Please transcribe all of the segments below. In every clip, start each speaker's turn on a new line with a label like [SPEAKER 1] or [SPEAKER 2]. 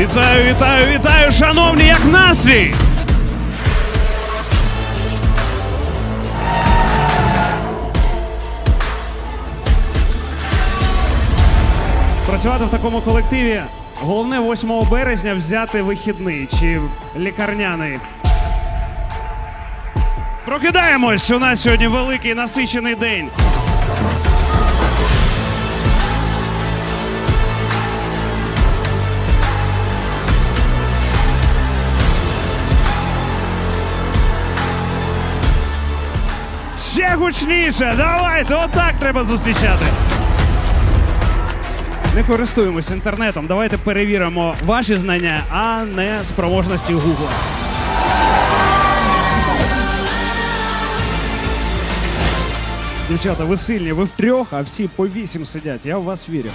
[SPEAKER 1] Вітаю, вітаю, вітаю, шановні, як настрій! Працювати в такому колективі головне 8 березня взяти вихідний чи лікарняний. Прокидаємось! У нас сьогодні великий насичений день. Ще гучніше! Давайте! Отак треба зустрічати! Не користуємось інтернетом. Давайте перевіримо ваші знання, а не спроможності Гугла. Дівчата, ви сильні, ви втрьох, а всі по вісім сидять. Я в вас вірю.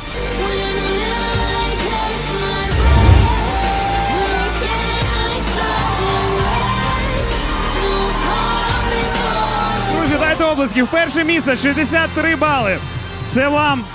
[SPEAKER 1] Облисків. Перше місце 63 бали. Це вам